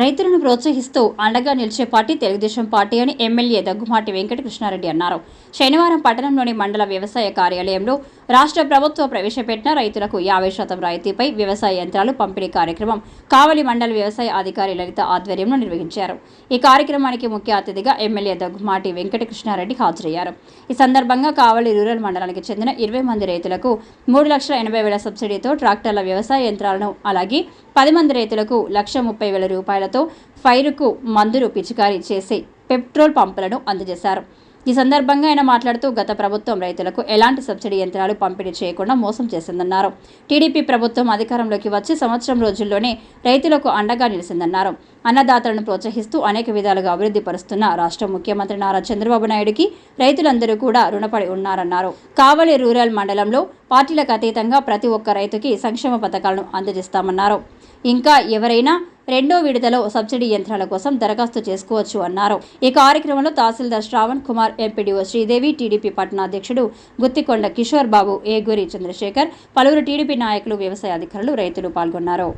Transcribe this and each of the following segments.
రైతులను ప్రోత్సహిస్తూ అండగా నిలిచే పార్టీ తెలుగుదేశం పార్టీ అని ఎమ్మెల్యే దగ్గుమాటి వెంకటకృష్ణారెడ్డి అన్నారు. శనివారం పట్టణంలోని మండల వ్యవసాయ కార్యాలయంలో రాష్ట్ర ప్రభుత్వం ప్రవేశపెట్టిన రైతులకు యాభై శాతం రాయితీపై వ్యవసాయ యంత్రాలు పంపిణీ కార్యక్రమం కావలి మండల వ్యవసాయ అధికారి లలిత ఆధ్వర్యంలో నిర్వహించారు. ఈ కార్యక్రమానికి ముఖ్య అతిథిగా ఎమ్మెల్యే దగ్గుమాటి వెంకటకృష్ణారెడ్డి హాజరయ్యారు. ఈ సందర్భంగా కావలి రూరల్ మండలానికి చెందిన ఇరవై మంది రైతులకు మూడు లక్షల ఎనభై వేల సబ్సిడీతో ట్రాక్టర్ల వ్యవసాయ యంత్రాలను అలాగే పది మంది రైతులకు లక్ష ముప్పై వేల రూపాయలతో ఫైరుకు మందులు పిచికారీ చేసి పెట్రోల్ పంపులను అందజేశారు. ఈ సందర్భంగా ఆయన మాట్లాడుతూ గత ప్రభుత్వం రైతులకు ఎలాంటి సబ్సిడీ యంత్రాలు పంపిణీ చేయకుండా మోసం చేసిందన్నారు. టీడీపీ ప్రభుత్వం అధికారంలోకి వచ్చి సంవత్సరం రోజుల్లోనే రైతులకు అండగా నిలిచిందన్నారు. అన్నదాతలను ప్రోత్సహిస్తూ అనేక విధాలుగా అభివృద్ధి పరుస్తున్న రాష్ట్ర ముఖ్యమంత్రి నారా చంద్రబాబు నాయుడుకి రైతులందరూ కూడా రుణపడి ఉన్నారన్నారు. కావలి రూరల్ మండలంలో పార్టీలకు అతీతంగా ప్రతి ఒక్క రైతుకి సంక్షేమ పథకాలను అందజేస్తామన్నారు. ఇంకా ఎవరైనా రెండో విడతలో సబ్సిడీ యంత్రాల కోసం దరఖాస్తు చేసుకోవచ్చు అన్నారు. ఈ కార్యక్రమంలో తహసీల్దార్ శ్రావణ్ కుమార్ ఎంపీడీఓ శ్రీదేవి టీడీపీ పట్టణాధ్యక్షుడు గుత్తికొండ కిషోర్ బాబు ఏగూరి చంద్రశేఖర్ పలువురు టీడీపీ నాయకులు వ్యవసాయ అధికారులు రైతులు పాల్గొన్నారు.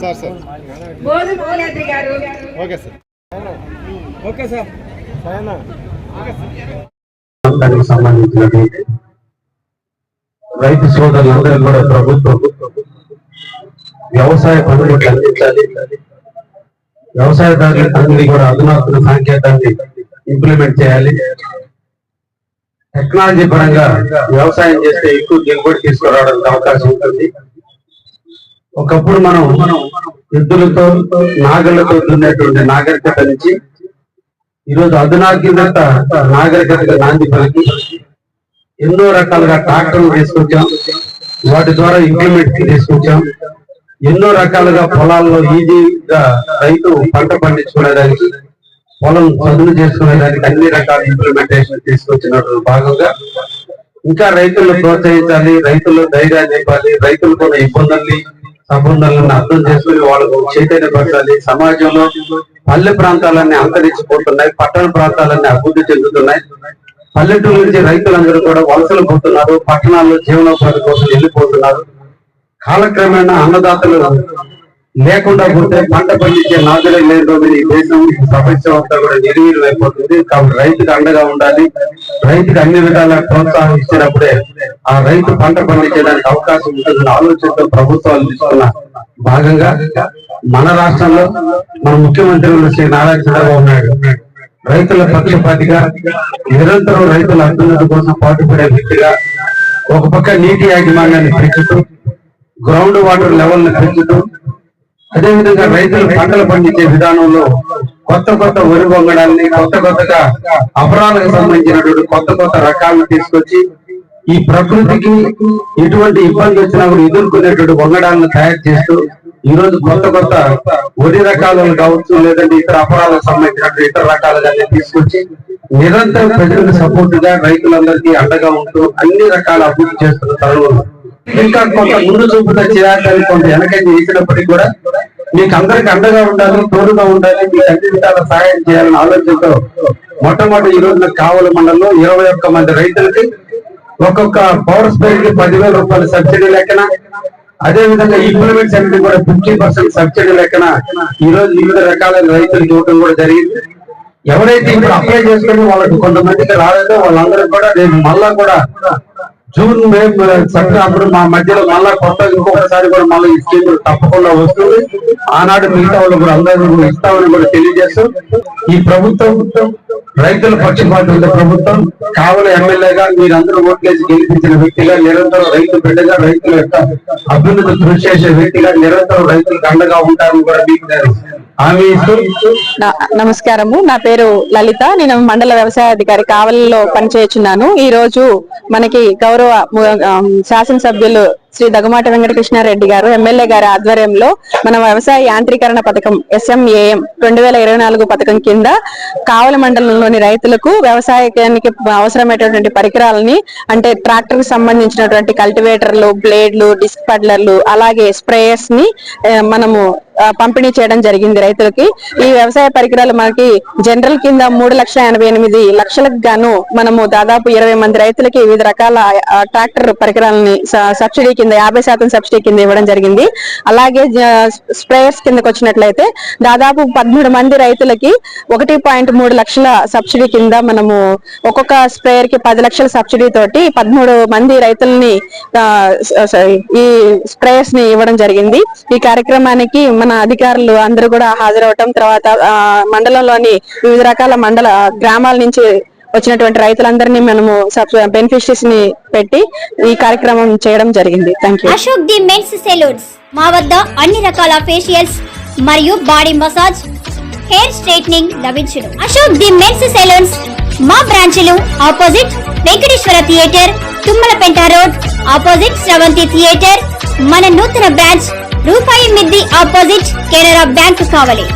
Sir okay sir. దానికి సంబంధించినటువంటి రైతు సోదరులందరూ కూడా ప్రభుత్వం వ్యవసాయ పనులు అందించాలి. వ్యవసాయదారులకు కూడా అధునాతన సాంకేతాన్ని ఇంప్లిమెంట్ చేయాలి. టెక్నాలజీ పరంగా వ్యవసాయం చేస్తే ఎక్కువ దిగుబడి తీసుకురావడానికి అవకాశం ఉంటుంది. ఒకప్పుడు మనం మనం ఎద్దులతో నాగళ్ళతో దున్నేటువంటి నాగరికత నుంచి ఈరోజు అధునాతన నాగరికతగా నాంది పలికి ఎన్నో రకాలుగా ట్రాక్టర్లు తీసుకొచ్చాం. వాటి ద్వారా ఇంప్లిమెంట్ తీసుకొచ్చాం. ఎన్నో రకాలుగా పొలాల్లో ఈజీగా రైతు పంట పండించుకునేదానికి పొలం చదువు చేసుకునేదానికి అన్ని రకాల ఇంప్లిమెంటేషన్ తీసుకొచ్చిన భాగంగా ఇంకా రైతులను ప్రోత్సహించాలి రైతులు ధైర్యాన్ని ఇవ్వాలి రైతులకు ఇబ్బందుల్ని సంబంధాలను అర్థం చేసుకుని వాళ్ళకు చైతన్యపరచాలి. సమాజంలో పల్లె ప్రాంతాలన్నీ అంతరించిపోతున్నాయి పట్టణ ప్రాంతాలన్నీ అభివృద్ధి చెందుతున్నాయి. పల్లెటూరు నుంచి రైతులందరూ కూడా వలసలు పోతున్నారు పట్టణాల్లో జీవనోపాధి కోసం వెళ్ళిపోతున్నారు. కాలక్రమేణా అన్నదాతలు లేకుండా పోతే పంట పండించే నాదులే లేని రోజున ఈ దేశం ప్రపంచం అంతా కూడా నిర్వీర్యం అయిపోతుంది. కాబట్టి రైతుకు అండగా ఉండాలి. రైతుకు అన్ని విధాల ప్రోత్సాహం ఇచ్చినప్పుడే ఆ రైతు పంట పండించడానికి అవకాశం ఉంటుందని ఆలోచనతో ప్రభుత్వాలు తీసుకున్న భాగంగా మన రాష్ట్రంలో మన ముఖ్యమంత్రి శ్రీ నారా చంద్రబాబు నాయుడు రైతుల పక్షపాతిగా నిరంతరం రైతుల అభ్యున్నతి కోసం పాటుపడే వ్యక్తిగా ఒక పక్క నీటి యాజమాన్యాన్ని పెంచుతూ గ్రౌండ్ వాటర్ లెవెల్ని పెంచుతూ అదేవిధంగా రైతులు పంటలు పండించే విధానంలో కొత్త కొత్త వరి వంగడాన్ని కొత్త కొత్తగా అపరాలకు సంబంధించినటువంటి కొత్త కొత్త రకాలను తీసుకొచ్చి ఈ ప్రకృతికి ఎటువంటి ఇబ్బంది వచ్చినా కూడా ఎదుర్కొనేటువంటి వంగడాలను తయారు చేస్తూ ఈ రోజు కొత్త కొత్త వరి రకాలను కావచ్చు లేదంటే ఇతర అపరాలకు సంబంధించినటువంటి ఇతర రకాలుగా తీసుకొచ్చి నిరంతరం ప్రజలకు సపోర్ట్గా రైతులందరికీ అండగా ఉంటూ అన్ని రకాల అభివృద్ధి చేస్తున్న తరుణంలో ఇంకా కొంత ముందు చూపుగా చేయాలని కొంత వెనకంజ చేసినప్పటికీ కూడా మీకు అందరికి అండగా ఉండాలి తోడుగా ఉండాలి మీకు అన్ని విధాల సహాయం చేయాలని ఆలోచనతో మొట్టమొదటి ఈ రోజున కావల మండలంలో ఇరవై ఒక్క మంది రైతులకి ఒక్కొక్క పవర్ స్ప్రేర్కి పదివేల రూపాయల సబ్సిడీ లెక్కన అదే విధంగా ఇంప్లిమెంట్స్ అనేది కూడా ఫిఫ్టీ పర్సెంట్ సబ్సిడీ లెక్కన ఈ రోజు వివిధ రకాల రైతులకు ఇవ్వడం కూడా జరిగింది. ఎవరైతే ఇప్పుడు అప్లై చేసుకుని వాళ్ళకి కొంతమందికి రాలేదో వాళ్ళందరూ కూడా నేను మళ్ళా కూడా జూన్ మే సెప్టెంబర్ మా మధ్యలో మళ్ళా కొత్త ఇంకొకసారి కూడా మళ్ళీ ఈ స్కీమ్ తప్పకుండా వస్తుంది. ఆనాడు మిగతా వాళ్ళు కూడా అందరూ ఇస్తామని కూడా తెలియజేస్తాం ఈ ప్రభుత్వం రైతుల పక్షపాతం ఉన్న ప్రభుత్వం కావల ఎమ్మెల్యేగా మీరందరూ ఓట్లేసి గెలిపించిన వ్యక్తిగా నిరంతరం రైతు బిడ్డగా రైతుల యొక్క అభ్యున్నతి కృషి చేసే వ్యక్తిగా నిరంతరం రైతులకు అండగా ఉంటారని కూడా మీకు నేను నమస్కారము. నా పేరు లలిత. నేను మండల వ్యవసాయ అధికారి కావలిలో పనిచేయుచున్నాను. ఈ రోజు మనకి గౌరవ శాసనసభ్యులు శ్రీ దగమాటి వెంకటకృష్ణారెడ్డి గారు ఎమ్మెల్యే గారి ఆధ్వర్యంలో మన వ్యవసాయ యాంత్రీకరణ పథకం ఎస్ఎంఏఎం రెండు వేల ఇరవై నాలుగు పథకం కింద కావల మండలంలోని రైతులకు వ్యవసాయానికి అవసరమైనటువంటి పరికరాలని అంటే ట్రాక్టర్కి సంబంధించినటువంటి కల్టివేటర్లు బ్లేడ్లు డిస్క్ పడ్లర్లు అలాగే స్ప్రేయర్స్ని మనము పంపిణీ చేయడం జరిగింది రైతులకి. ఈ వ్యవసాయ పరికరాలు మనకి జనరల్ కింద మూడు లక్షల ఎనభై ఎనిమిది లక్షలకు గాను మనము దాదాపు ఇరవై మంది రైతులకి వివిధ రకాల ట్రాక్టర్ పరికరాలని సబ్సిడీ కింద యాభై శాతం సబ్సిడీ కింద ఇవ్వడం జరిగింది. అలాగే స్ప్రేయర్స్ కిందకి వచ్చినట్లయితే దాదాపు పదమూడు మంది రైతులకి ఒకటి పాయింట్ మూడు లక్షల సబ్సిడీ కింద మనము ఒక్కొక్క స్ప్రేయర్కి పది లక్షల సబ్సిడీ తోటి పదమూడు మంది రైతుల్ని ఈ స్ప్రేయర్స్ని ఇవ్వడం జరిగింది. ఈ కార్యక్రమానికి మన అధికారులు అందరూ కూడా హాజరవటం తర్వాత ఆ, మండలంలోని వివిధ రకాల మండల గ్రామాల నుంచి వచ్చినటువంటి రైతులందరినీ మనము బెనిఫిషరీస్ని పెట్టి ఈ కార్యక్రమం చేయడం జరిగింది. Thank you Ashok the men's salons. మా వద్ద అన్ని రకాల ఫేషియల్స్ మరియు బాడీ మసాజ్ హెయిర్ స్ట్రైట్నింగ్ లభించును. అశోక్ ది మెన్స్ సెలూన్స్ మా బ్రాంచ్లు opposite Venkateswara theatre Tummalapenta road opposite Sravanthi theatre. మన నూతన బ్రాంచ్ రూపాయి మిద్ది ఆపోజిట్ కెనరా బ్యాంక్ కావలి.